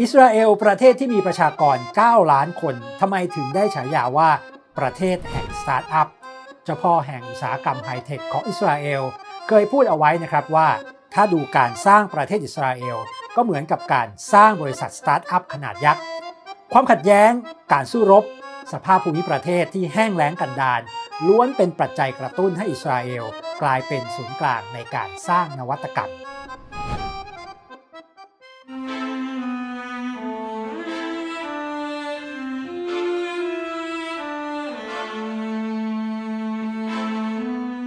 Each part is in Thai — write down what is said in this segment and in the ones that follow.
อิสราเอลประเทศที่มีประชากร 9 ล้านคนทำไมถึงได้ฉายาว่าประเทศแห่งสตาร์ทอัพเจ้าพ่อแห่งอุตสาหกรรมไฮเทคของอิสราเอล เคยพูดเอาไว้นะครับว่า ถ้าดูการสร้างประเทศอิสราเอล ก็เหมือนกับการสร้างบริษัทสตาร์ทอัพขนาดยักษ์ ความขัดแย้ง การสู้รบ สภาพภูมิประเทศที่แห้งแล้งกันดารล้วนเป็นปัจจัยกระตุ้นให้อิสราเอล กลายเป็นศูนย์กลางในการสร้างนวัตกรรม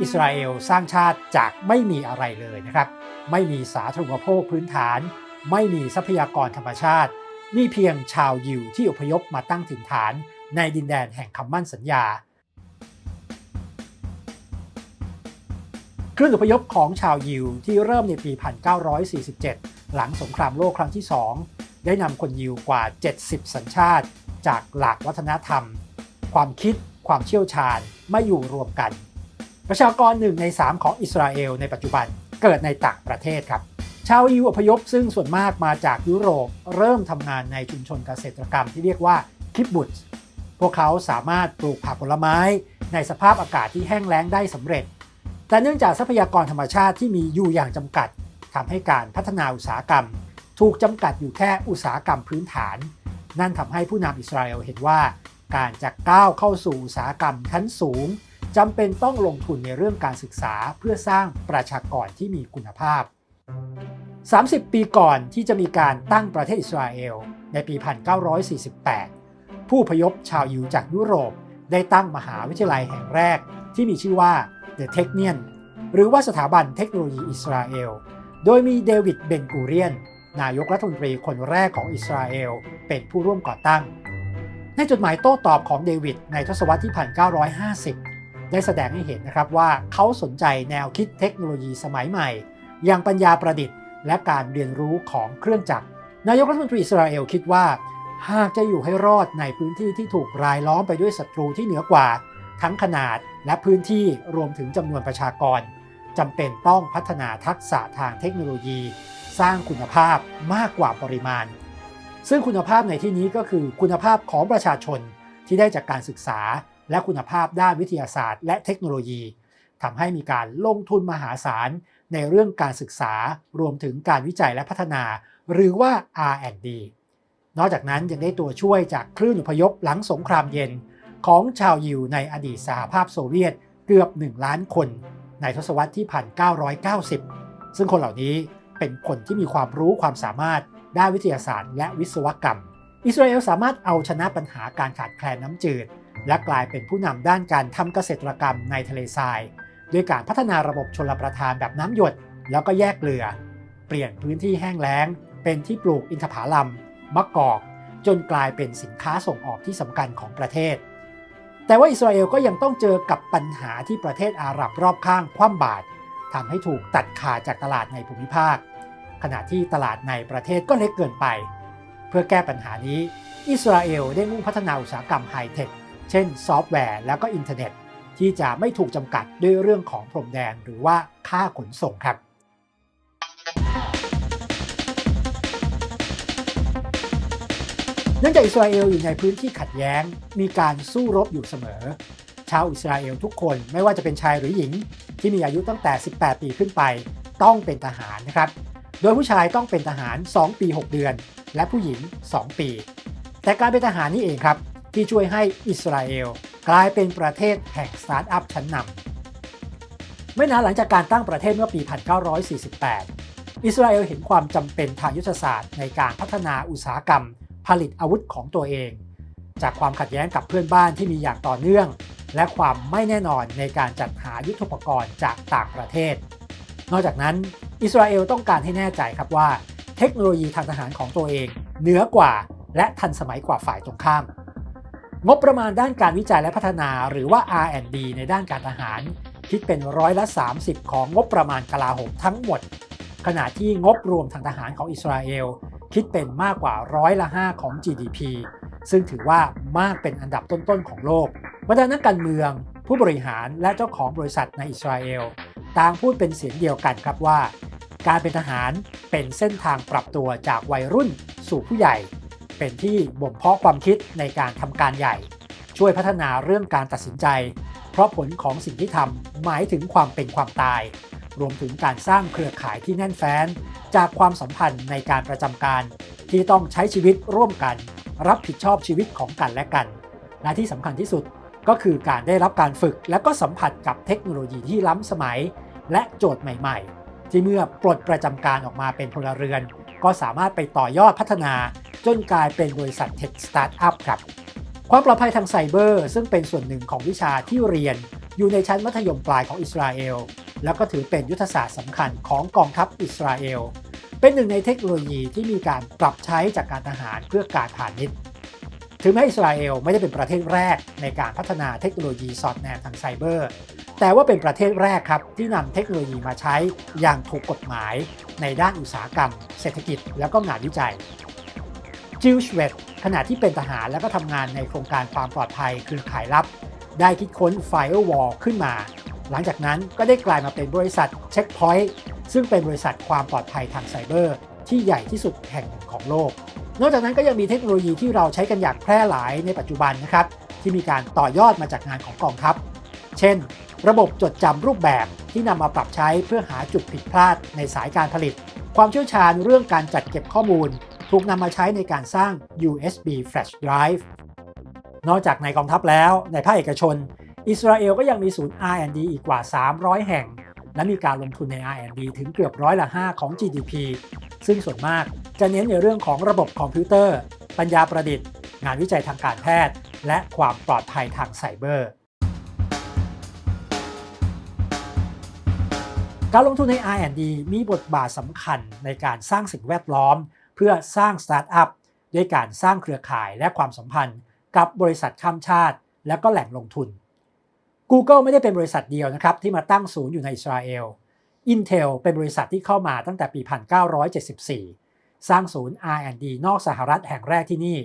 อิสราเอลสร้างชาติจากไม่มีอะไรเลยนะครับ ไม่มีสาธารณูปโภคพื้นฐาน ไม่มีทรัพยากรธรรมชาติ มีเพียงชาวยิวที่อพยพมาตั้งถิ่นฐานในดินแดนแห่งคำมั่นสัญญาคลื่นอพยพของชาวยิวที่เริ่มในปี 1947 หลังสงครามโลกครั้งที่ 2 ได้นำคนยิวกว่า 70 สัญชาติ จากหลากวัฒนธรรม ความคิด ความเชี่ยวชาญ ไมาอยู่รวมกัน ประชากรหนึ่งใน 3 ของอิสราเอลในปัจจุบันเกิดในต่างประเทศครับ ชาวยิวอพยพซึ่งส่วนมากมาจากยุโรปเริ่มทำงานในชุมชนเกษตรกรรมที่เรียกว่าคิบบุตพวกเขาสามารถปลูกผักผลไม้ในสภาพอากาศที่แห้งแล้งได้สำเร็จ แต่เนื่องจากทรัพยากรธรรมชาติที่มีอยู่อย่างจำกัดทำให้การพัฒนาอุตสาหกรรม ถูกจำกัดอยู่แค่อุตสาหกรรมพื้นฐาน นั่นทำให้ผู้นำอิสราเอลเห็นว่า การจะก้าวเข้าสู่อุตสาหกรรมชั้นสูง จำเป็นต้องลงทุนในเรื่องการศึกษาเพื่อสร้างประชากรที่มีคุณภาพ 30 ปีก่อนที่จะมีการตั้งประเทศอิสราเอล ในปี 1948 ผู้พยพชาวยิวจากยุโรปได้ตั้งมหาวิทยาลัยแห่งแรกที่มีชื่อว่า The Technion หรือว่าสถาบันเทคโนโลยีอิสราเอล โดยมีเดวิดเบนกูเรียน นายกรัฐมนตรีคนแรกของอิสราเอล เป็นผู้ร่วมก่อตั้ง ในจดหมายโต้ตอบของเดวิดในทศวรรษที่ 1950 ได้แสดงให้เห็นนะครับว่าเขาสนใจแนวคิดเทคโนโลยีสมัยใหม่ อย่างปัญญาประดิษฐ์ และการเรียนรู้ของเครื่องจักร นายกรัฐมนตรีอิสราเอลคิดว่า หากจะอยู่ให้รอดในพื้นที่ที่ถูกรายล้อมไปด้วยศัตรูที่เหนือกว่า ทั้งขนาดและพื้นที่รวมถึงจำนวนประชากรจำเป็นต้องพัฒนาทักษะทางเทคโนโลยี สร้างคุณภาพมากกว่าปริมาณ ซึ่งคุณภาพในที่นี้ก็คือคุณภาพของประชาชนที่ได้จากการศึกษา และคุณภาพด้านวิทยาศาสตร์ และเทคโนโลยีทำให้มีการลงทุนมหาศาล ในเรื่องการศึกษารวมถึงการวิจัยและพัฒนา หรือว่า R&D นอกจากนั้นยังได้ตัวช่วยจากคลื่นอพยพหลังสงครามเย็น ของชาวยิวในอดีตสหภาพโซเวียตเกือบ 1 ล้านคน ในทศวรรษที่ 1990 ซึ่งคนเหล่านี้เป็นคนที่มีความรู้ความสามารถด้านวิทยาศาสตร์ และวิศวกรรม อิสราเอลสามารถเอาชนะปัญหาการขาดแคลนน้ำจืด และกลายเป็นผู้นำด้านการทำเกษตรกรรมในทะเลทราย ด้วยการพัฒนาระบบชลประทานแบบน้ำหยด แล้วก็แยกเกลือ เปลี่ยนพื้นที่แห้งแล้ง เป็นที่ปลูกอินทผลัมมะกอก จนกลายเป็นสินค้าส่งออกที่สำคัญของประเทศ แต่ว่าอิสราเอลก็ยังต้องเจอกับปัญหาที่ประเทศอาหรับรอบข้างคว่ำบาตรทำให้ถูกตัดขาดจากตลาดในภูมิภาค ขณะที่ตลาดในประเทศก็เล็กเกินไป เพื่อแก้ปัญหานี้ อิสราเอลได้มุ่งพัฒนาอุตสาหกรรมไฮเทค เช่นซอฟต์แวร์แล้วก็อินเทอร์เน็ต ที่จะไม่ถูกจำกัดด้วยเรื่องของพรมแดนหรือว่าค่าขนส่งครับเนื่องจากอิสราเอลอยู่ในพื้นที่ขัดแย้ง มีการสู้รบอยู่เสมอ ชาวอิสราเอลทุกคนไม่ว่าจะเป็นชายหรือหญิง ที่มีอายุตั้งแต่ 18 ปีขึ้นไป ต้องเป็นทหารนะครับ โดยผู้ชายต้องเป็นทหาร 2 ปี 6 เดือน และผู้หญิง 2 ปี แต่การเป็นทหารนี่เองครับ ที่ช่วยให้อิสราเอลกลายเป็นประเทศแห่งสตาร์ทอัพชั้นนำไม่นานหลังจากการตั้งประเทศเมื่อปี 1948 อิสราเอลเห็นความจำเป็นทางยุทธศาสตร์ในการพัฒนาอุตสาหกรรม ผลิตอาวุธของตัวเอง จากความขัดแย้งกับเพื่อนบ้านที่มีอย่างต่อเนื่อง และความไม่แน่นอนในการจัดหายุทธปกรณ์จากต่างประเทศ นอกจากนั้น อิสราเอลต้องการให้แน่ใจครับว่า เทคโนโลยีทางทหารของตัวเอง เหนือกว่าและทันสมัยกว่าฝ่ายตรงข้าม งบประมาณด้านการวิจัยและพัฒนาหรือว่า R&D ในด้านการทหาร คิดเป็นร้อยละ 30 ของงบประมาณกลาโหมทั้งหมด ขณะที่งบรวมทางทหารของอิสราเอล คิดเป็นมากกว่าร้อยละ 5 ของ GDP ซึ่งถือว่ามากเป็นอันดับต้นๆของโลกบรรดานักการเมือง ผู้บริหารและเจ้าของบริษัทในอิสราเอลต่างพูดเป็นเสียงเดียวกันครับว่า การเป็นทหารเป็นเส้นทางปรับตัวจากวัยรุ่นสู่ผู้ใหญ่ เป็นที่บ่มเพาะความคิดในการทำการใหญ่ ช่วยพัฒนาเรื่องการตัดสินใจ เพราะผลของสิ่งที่ทำหมายถึงความเป็นความตาย รวมถึงการสร้างเครือข่ายที่แน่นแฟ้น จากความสัมพันธ์ในการประจำการ ที่ต้องใช้ชีวิตร่วมกัน รับผิดชอบชีวิตของกันและกัน และที่สำคัญที่สุดก็คือการได้รับการฝึกและก็สัมผัสกับเทคโนโลยีที่ล้ำสมัย และโจทย์ใหม่ ๆ ที่เมื่อปลดประจำการออกมาเป็นพลเรือน ก็สามารถไปต่อยอดพัฒนา จนกลายเป็นบริษัทเทคสตาร์ทอัพครับ ความปลอดภัยทางไซเบอร์ ซึ่งเป็นส่วนหนึ่งของวิชาที่เรียน อยู่ในชั้นมัธยมปลายของอิสราเอล แล้วก็ถือเป็นยุทธศาสตร์สำคัญของกองทัพอิสราเอล เป็นหนึ่งในเทคโนโลยีที่มีการปรับใช้จากการทหารเพื่อการพาณิชย์ถึงแม้อิสราเอลไม่ได้เป็นประเทศแรกในการพัฒนาเทคโนโลยีสอดแนมทางไซเบอร์ แต่ว่าเป็นประเทศแรกครับที่นำเทคโนโลยีมาใช้อย่างถูกกฎหมาย ในด้านอุตสาหกรรม เศรษฐกิจ แล้วก็งานวิจัย จิลชเวตขณะที่เป็นทหารและก็ทำงานในโครงการความปลอดภัยคือขายลับ ได้คิดค้น Firewall ขึ้นมา หลังจากนั้นก็ได้กลายมาเป็นบริษัท Checkpoint ซึ่งเป็นบริษัทความปลอดภัยทางไซเบอร์ ที่ใหญ่ที่สุดแห่งหนึ่งของโลก นอกจากนั้นก็ยังมีเทคโนโลยีที่เราใช้กันอย่างแพร่หลายในปัจจุบันนะครับ ที่มีการต่อยอดมาจากงานของกองทัพ เช่น ระบบจดจำรูปแบบที่นำมาปรับใช้เพื่อหาจุดผิดพลาดในสายการผลิต ความเชี่ยวชาญเรื่องการจัดเก็บข้อมูล ถูกนำมาใช้ในการสร้าง USB flash drive นอกจากในกองทัพแล้ว ในภาคเอกชน อิสราเอลก็ยังมีศูนย์ R&D อีกกว่า 300 แห่ง และมีการลงทุนใน R&D ถึงเกือบร้อยละ 5 ของ GDP ซึ่งส่วนมากจะเน้นในเรื่องของระบบคอมพิวเตอร์ ปัญญาประดิษฐ์ งานวิจัยทางการแพทย์ และความปลอดภัยทางไซเบอร์ การลงทุนใน R&D มีบทบาทสำคัญในการสร้างสิ่งแวดล้อม พื่อสร้างสตาร์ทอัพด้วยการสร้างเครือข่ายและความสัมพันธ์ กับบริษัทข้ามชาติ และก็แหล่งลงทุน Google ไม่ได้เป็นบริษัทเดียวนะครับที่มาตั้งศูนย์อยู่ในอิสราเอล Intel เป็นบริษัทที่เข้ามาตั้งแต่ปี 1974 สร้างศูนย์ R&D นอกสหรัฐแห่งแรกที่นี่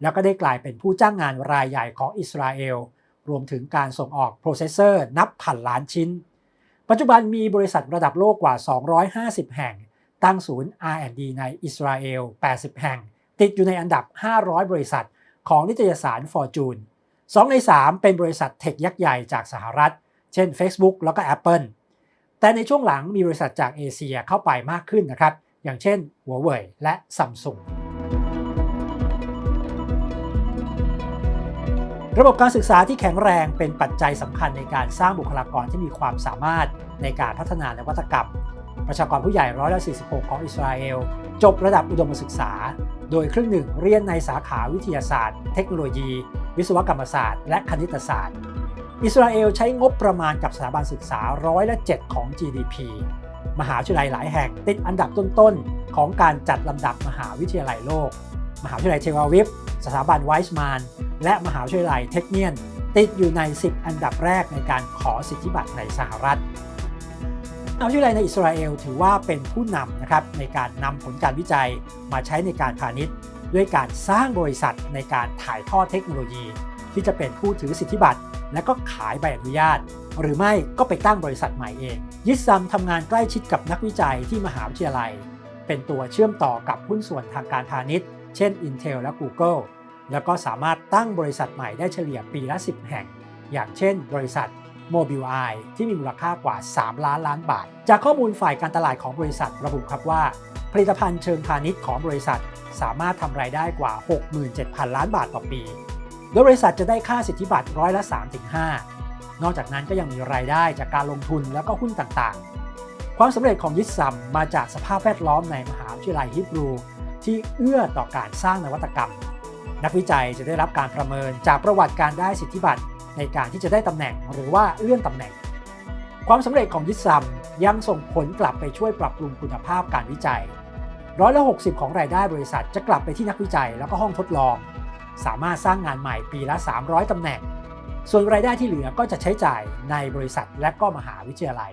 แล้วก็ได้กลายเป็นผู้จ้างงานรายใหญ่ของอิสราเอล รวมถึงการส่งออกโปรเซสเซอร์นับพันล้านชิ้น ปัจจุบันมีบริษัทระดับโลกกว่า 250 แห่ง ตั้งศูนย์ R&D ในอิสราเอล 80 แห่ง ติดอยู่ในอันดับ 500 บริษัท ของนิตยสาร Fortune 2 ใน 3 เป็นบริษัทเทคยักษ์ใหญ่จากสหรัฐ เช่น Facebook แล้วก็ Apple แต่ในช่วงหลังมีบริษัทจากเอเชียเข้าไปมากขึ้นนะครับ อย่างเช่น Huawei และ Samsung ระบบการศึกษาที่แข็งแรงเป็นปัจจัยสำคัญในการสร้างบุคลากรที่มีความสามารถในการพัฒนานวัตกรรม ประชากรผู้ใหญ่ร้อยละ46 ของอิสราเอล จบระดับอุดมศึกษา โดยครึ่งหนึ่งเรียนในสาขาวิทยาศาสตร์ เทคโนโลยี วิศวกรรมศาสตร์ และคณิตศาสตร์ อิสราเอลใช้งบประมาณกับสถาบันศึกษาร้อยละ7ของ GDP มหาวิทยาลัยหลายแห่งติดอันดับต้นๆ ของการจัดลำดับมหาวิทยาลัยโลก มหาวิทยาลัยเทวาวิฟสถาบันไวส์มานและมหาวิทยาลัยเทคเนียน ติดอยู่ใน 10 อันดับแรกในการขอสิทธิบัตรในสหรัฐ มหาวิทยาลัยในอิสราเอลถือว่าเป็นผู้นำนะครับในการนำผลการวิจัยมาใช้ในการพาณิชย์ ด้วยการสร้างบริษัทในการถ่ายทอดเทคโนโลยี ที่จะเป็นผู้ถือสิทธิบัตร และก็ขายใบอนุญาต หรือไม่ก็ไปตั้งบริษัทใหม่เอง ยิสซัมทำงานใกล้ชิดกับนักวิจัยที่มหาวิทยาลัย เป็นตัวเชื่อมต่อกับหุ้นส่วนทางการพาณิชย์ เช่น Intel และ Google แล้วก็สามารถตั้งบริษัทใหม่ได้เฉลี่ยปีละ 10 แห่ง อย่างเช่น บริษัท Mobileye ที่มีมูลค่ากว่า 3 ล้านล้านบาท จากข้อมูลฝ่ายการตลาดของบริษัทระบุครับว่า ผลิตภัณฑ์เชิงพาณิชย์ของบริษัท สามารถทำรายได้กว่า 67,000 ล้านบาทต่อปี โดยบริษัทจะได้ค่าสิทธิบัตรร้อยละ 3-5 นอกจากนั้นก็ยังมีรายได้จากการลงทุนแล้วก็หุ้นต่างๆ ความสำเร็จของยิสซัมมาจากสภาพแวดล้อมในมหาวิทยาลัยฮิบรู ที่เอื้อต่อการสร้างนวัตกรรม นักวิจัยจะได้รับการประเมินจากประวัติการได้สิทธิบัตร ในการที่จะได้ตำแหน่งหรือว่าเลื่อนตำแหน่ง ความสำเร็จของยิสซัมยังส่งผลกลับไปช่วยปรับปรุงคุณภาพการวิจัยร้อยละ60 ของรายได้บริษัทจะกลับไปที่นักวิจัยแล้วก็ห้องทดลอง สามารถสร้างงานใหม่ปีละ 300 ตำแหน่ง ส่วนรายได้ที่เหลือก็จะใช้จ่ายในบริษัทและก็มหาวิทยาลัย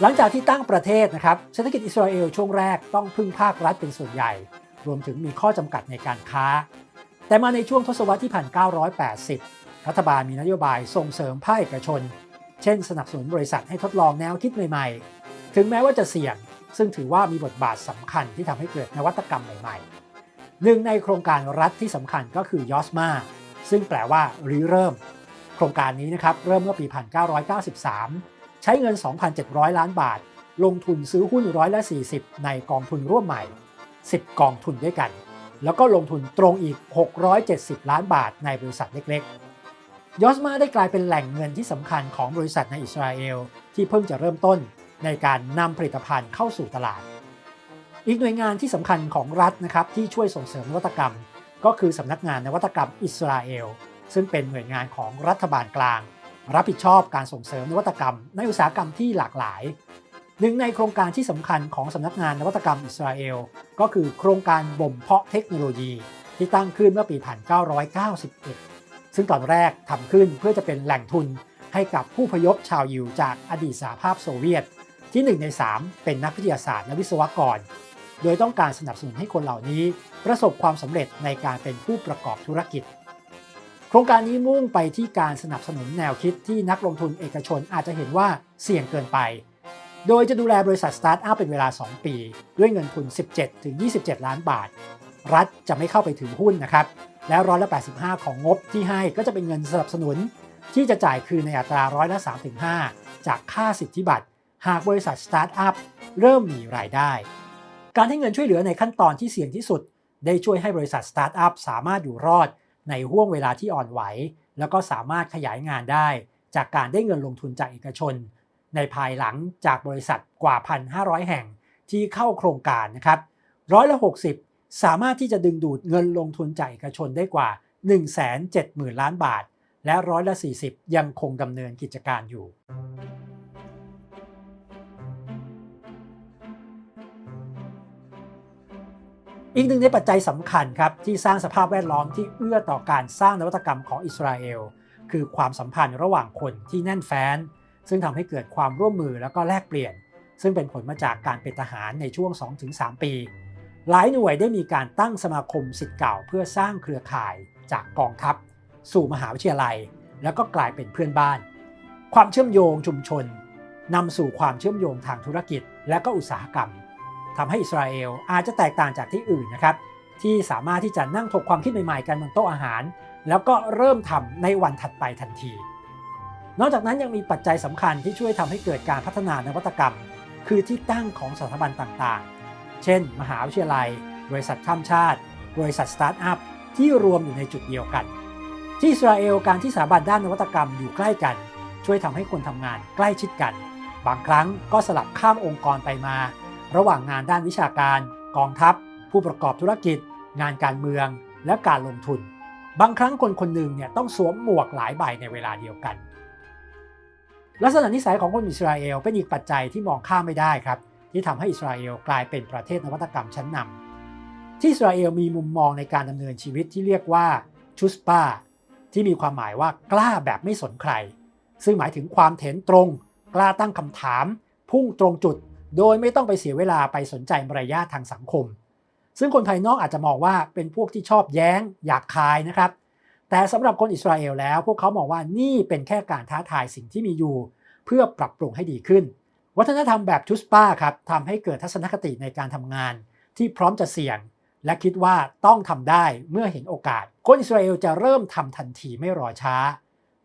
หลังจากที่ตั้งประเทศนะครับเศรษฐกิจอิสราเอลช่วงแรกต้องพึ่งภาครัฐเป็นส่วนใหญ่ รวมถึงมีข้อจำกัดในการค้า แต่มาในช่วงทศวรรษที่ 1980 รัฐบาลมีนโยบายส่งเสริมภาคเอกชน เช่น สนับสนุนบริษัทให้ทดลองแนวคิดใหม่ ๆ ถึงแม้ว่าจะเสี่ยง ซึ่งถือว่ามีบทบาทสำคัญที่ทำให้เกิดนวัตกรรมใหม่ ๆ หนึ่งในโครงการรัฐที่สำคัญก็คือยอสมาซึ่งแปลว่าริเริ่ม โครงการนี้นะครับเริ่มเมื่อปี 1993 ใช้เงิน 2,700 ล้านบาท ลงทุนซื้อหุ้นร้อยละ 40 ในกองทุนร่วมใหม่ 10 กองทุนด้วยกัน แล้วก็ลงทุนตรงอีก 670 ล้านบาทในบริษัทเล็กๆ ยอสมาได้กลายเป็นแหล่งเงินที่สำคัญของบริษัทในอิสราเอล ที่เพิ่งจะเริ่มต้นในการนำผลิตภัณฑ์เข้าสู่ตลาด อีกหน่วยงานที่สำคัญของรัฐนะครับที่ช่วยส่งเสริมนวัตกรรม ก็คือสำนักงานนวัตกรรมอิสราเอล ซึ่งเป็นหน่วยงานของรัฐบาลกลาง รับผิดชอบการส่งเสริมนวัตกรรมในอุตสาหกรรมที่หลากหลาย หนึ่งในโครงการที่สำคัญของสำนักงานนวัตกรรมอิสราเอล ก็คือโครงการบ่มเพาะเทคโนโลยี ที่ตั้งขึ้นเมื่อปี 1991 ซึ่งตอนแรกทำขึ้นเพื่อจะเป็นแหล่งทุนให้กับผู้พยพชาวยิวจากอดีตสหภาพโซเวียต ที่ 1 ใน 3 เป็นนักวิทยาศาสตร์และวิศวกร โดยต้องการสนับสนุนให้คนเหล่านี้ ประสบความสำเร็จในการเป็นผู้ประกอบธุรกิจ โครงการนี้มุ่งไปที่การสนับสนุนแนวคิดที่นักลงทุนเอกชนอาจจะเห็นว่าเสี่ยงเกินไป โดยจะดูแลบริษัทสตาร์ทอัพเป็นเวลา 2 ปี ด้วยเงินทุน 17 ถึง 27 ล้านบาท รัฐจะไม่เข้าไปถือหุ้นนะครับ แล้วร้อยละ85 ของงบที่ให้ก็จะเป็นเงินสนับสนุน ที่จะจ่ายคืนในอัตราร้อยละ3-5จากค่าสิทธิบัตร หากบริษัทสตาร์ทอัพเริ่มมีรายได้ การให้เงินช่วยเหลือในขั้นตอนที่เสี่ยงที่สุด ได้ช่วยให้บริษัทสตาร์ทอัพสามารถอยู่รอดในห่วงเวลาที่อ่อนไหว แล้วก็สามารถขยายงานได้ จากการได้เงินลงทุนจากเอกชน ในภายหลังจากบริษัทกว่า 1,500 แห่งที่เข้าโครงการนะครับร้อยละ60 สามารถที่จะดึงดูดเงินลงทุนจากเอกชนได้กว่า 170,000 ล้านบาท และร้อยละ 40 ยังคงดำเนินกิจการอยู่อีกหนึ่งในปัจจัยสำคัญครับที่สร้างสภาพแวดล้อมที่เอื้อต่อการสร้างนวัตกรรมของอิสราเอล คือความสัมพันธ์ระหว่างคนที่แน่นแฟ้น ซึ่งทำให้เกิดความร่วมมือแล้วก็แลกเปลี่ยน ซึ่งเป็นผลมาจากการเป็นทหารในช่วง 2-3 ปี หลายหน่วยได้มีการตั้งสมาคมสิทธิ์เก่า เพื่อสร้างเครือข่ายจากกองทัพ สู่มหาวิทยาลัย แล้วก็กลายเป็นเพื่อนบ้าน ความเชื่อมโยงชุมชนนำสู่ความเชื่อมโยงทางธุรกิจ และก็อุตสาหกรรมทำให้อิสราเอลอาจจะแตกต่างจากที่อื่นนะครับที่สามารถที่จะนั่งถกความคิดใหม่ๆกันบนโต๊ะอาหาร แล้วก็เริ่มทำในวันถัดไปทันที นอกจากนั้นยังมีปัจจัยสำคัญที่ช่วยทำให้เกิดการพัฒนานวัตกรรม คือที่ตั้งของสถาบันต่างๆ เช่น มหาวิทยาลัย บริษัทข้ามชาติ บริษัทสตาร์ทอัพที่รวมอยู่ในจุดเดียวกัน ที่อิสราเอลการที่สถาบันด้านนวัตกรรมอยู่ใกล้กัน ช่วยทำให้คนทำงานใกล้ชิดกัน บางครั้งก็สลับข้ามองค์กรไปมา ระหว่างงานด้านวิชาการ กองทัพ ผู้ประกอบธุรกิจ งานการเมือง และการลงทุน บางครั้งคนคนหนึ่งเนี่ยต้องสวมหมวกหลายใบในเวลาเดียวกัน ลักษณะนิสัยของคนอิสราเอลเป็นอีกปัจจัยที่มองข้ามไม่ได้ครับ ที่ทำให้อิสราเอลกลายเป็นประเทศนวัตกรรมชั้นนำที่อิสราเอลมีมุมมองในการดำเนินชีวิตที่เรียกว่าชุสปาที่มีความหมายว่ากล้าแบบไม่สนใคร ซึ่งหมายถึงความเถนตรง กล้าตั้งคำถาม พุ่งตรงจุด โดยไม่ต้องไปเสียเวลาไปสนใจมารยาททางสังคม ซึ่งคนภายนอกอาจจะมองว่าเป็นพวกที่ชอบแย้ง อยากคายนะครับ แต่สำหรับคนอิสราเอลแล้ว พวกเขามองว่านี่เป็นแค่การท้าทายสิ่งที่มีอยู่ เพื่อปรับปรุงให้ดีขึ้น วัฒนธรรมแบบทุสปาครับทำให้เกิดทัศนคติในการทำงาน ที่พร้อมจะเสี่ยง และคิดว่าต้องทำได้เมื่อเห็นโอกาส คนอิสราเอลจะเริ่มทำทันทีไม่รอช้า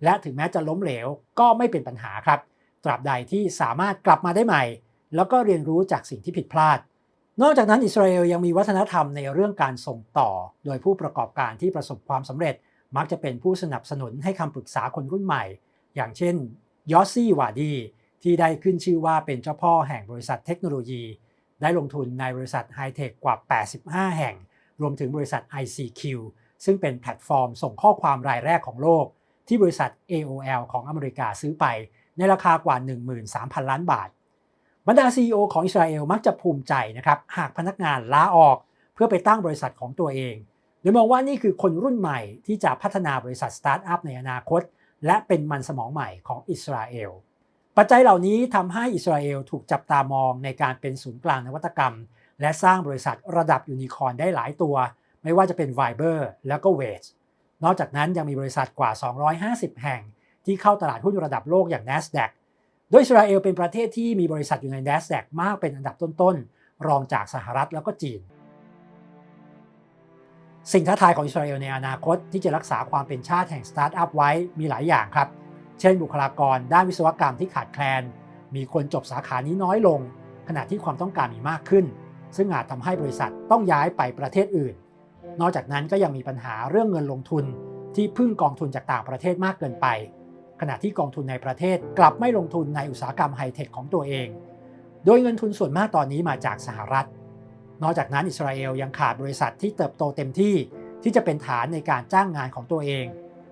และถึงแม้จะล้มเหลวก็ไม่เป็นปัญหาครับ ตราบใดที่สามารถกลับมาได้ใหม่ แล้วก็เรียนรู้จากสิ่งที่ผิดพลาดนอกจากนั้นอิสราเอลยังมีวัฒนธรรมในเรื่องการส่งต่อ โดยผู้ประกอบการที่ประสบความสำเร็จ มักจะเป็นผู้สนับสนุนให้คำปรึกษาคนรุ่นใหม่ อย่างเช่นยอสซี่วาดีที่ได้ขึ้นชื่อว่าเป็นเจ้าพ่อแห่งบริษัทเทคโนโลยี ได้ลงทุนในบริษัทไฮเทคกว่า 85 แห่ง รวมถึงบริษัท ICQ ซึ่งเป็นแพลตฟอร์มส่งข้อความรายแรกของโลก ที่บริษัท AOL ของอเมริกาซื้อไป ในราคากว่า 13,000 ล้านบาท บรรดา CEO ของอิสราเอลมักจะภูมิใจนะครับหากพนักงานลาออก เพื่อไปตั้งบริษัทของตัวเอง โดยมองว่านี่คือคนรุ่นใหม่ที่จะพัฒนาบริษัทสตาร์ทอัพในอนาคต และเป็นมันสมองใหม่ของอิสราเอล ปัจจัยเหล่านี้ทำให้อิสราเอลถูกจับตามองในการเป็นศูนย์กลางนวัตกรรม และสร้างบริษัทระดับยูนิคอร์นได้หลายตัว ไม่ว่าจะเป็น Viber แล้วก็ w a g e นอกจากนั้นยังมีบริษัทกว่า 250 แห่ง ที่เข้าตลาดหุ้นระดับโลกอย่าง NASDAQ โดยอิสราเอลเป็นประเทศที่มีบริษัทอยู่ใน NASDAQ มากเป็นอันดับต้นๆ รองจากสหรัฐแล้วก็จีน สิ่งท้าทายของอิสราเอลในอนาคตที่จะรักษาความเป็นชาติแห่งสตาร์ทอัพไว้มีหลายอย่างครับ เช่นบุคลากรด้านวิศวกรรมที่ขาดแคลน มีคนจบสาขานี้น้อยลง ขณะที่ความต้องการมีมากขึ้น ซึ่งอาจทำให้บริษัทต้องย้ายไปประเทศอื่น นอกจากนั้นก็ยังมีปัญหาเรื่องเงินลงทุน ที่พึ่งกองทุนจากต่างประเทศมากเกินไป ขณะที่กองทุนในประเทศกลับไม่ลงทุนในอุตสาหกรรมไฮเทคของตัวเอง โดยเงินทุนส่วนมากตอนนี้มาจากสหรัฐ นอกจากนั้นอิสราเอลยังขาดบริษัทที่เติบโตเต็มที่ที่จะเป็นฐานในการจ้างงานของตัวเอง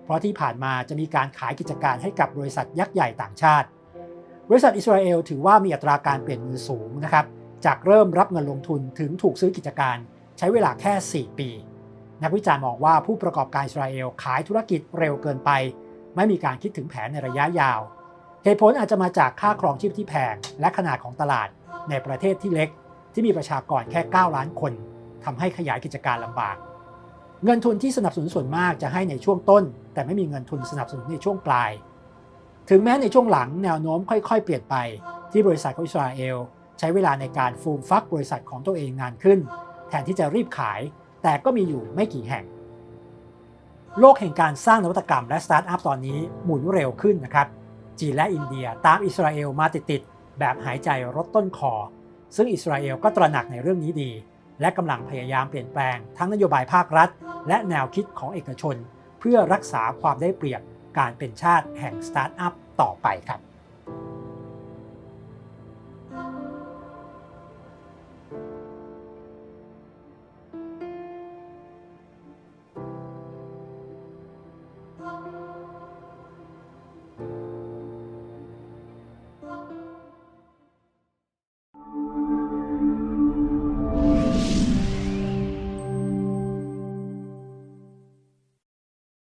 เพราะที่ผ่านมาจะมีการขายกิจการให้กับบริษัทยักษ์ใหญ่ต่างชาติ บริษัทอิสราเอลถือว่ามีอัตราการเปลี่ยนมือสูงนะครับ จากเริ่มรับเงินลงทุนถึงถูกซื้อกิจการใช้เวลาแค่ 4 ปี นักวิจารณ์มองว่าผู้ประกอบการอิสราเอลขายธุรกิจเร็วเกินไป ไม่มีการคิดถึงแผนในระยะยาว เหตุผลอาจจะมาจากค่าครองชีพที่แพงและขนาดของตลาดในประเทศที่เล็ก ที่มีประชากรแค่ 9 ล้านคนทำให้ขยายกิจการลำบาก เงินทุนที่สนับสนุนส่วนมากจะให้ในช่วงต้น แต่ไม่มีเงินทุนสนับสนุนในช่วงปลาย ถึงแม้ในช่วงหลังแนวโน้มค่อยๆ เปลี่ยนไป ที่บริษัทของอิสราเอลใช้เวลาในการฟูมฟักบริษัทของตัวเองนานขึ้น แทนที่จะรีบขาย แต่ก็มีอยู่ไม่กี่แห่ง โลกแห่งการสร้างนวัตกรรมและสตาร์ทอัพตอนนี้หมุนเร็วขึ้นนะครับจีนและอินเดียตามอิสราเอลมาติดๆแบบหายใจรถต้นคอ ซึ่งอิสราเอลก็ตระหนักในเรื่องนี้ดี และกำลังพยายามเปลี่ยนแปลงทั้งนโยบายภาครัฐ และแนวคิดของเอกชน เพื่อรักษาความได้เปรียบการเป็นชาติแห่งสตาร์ทอัพต่อไปครับ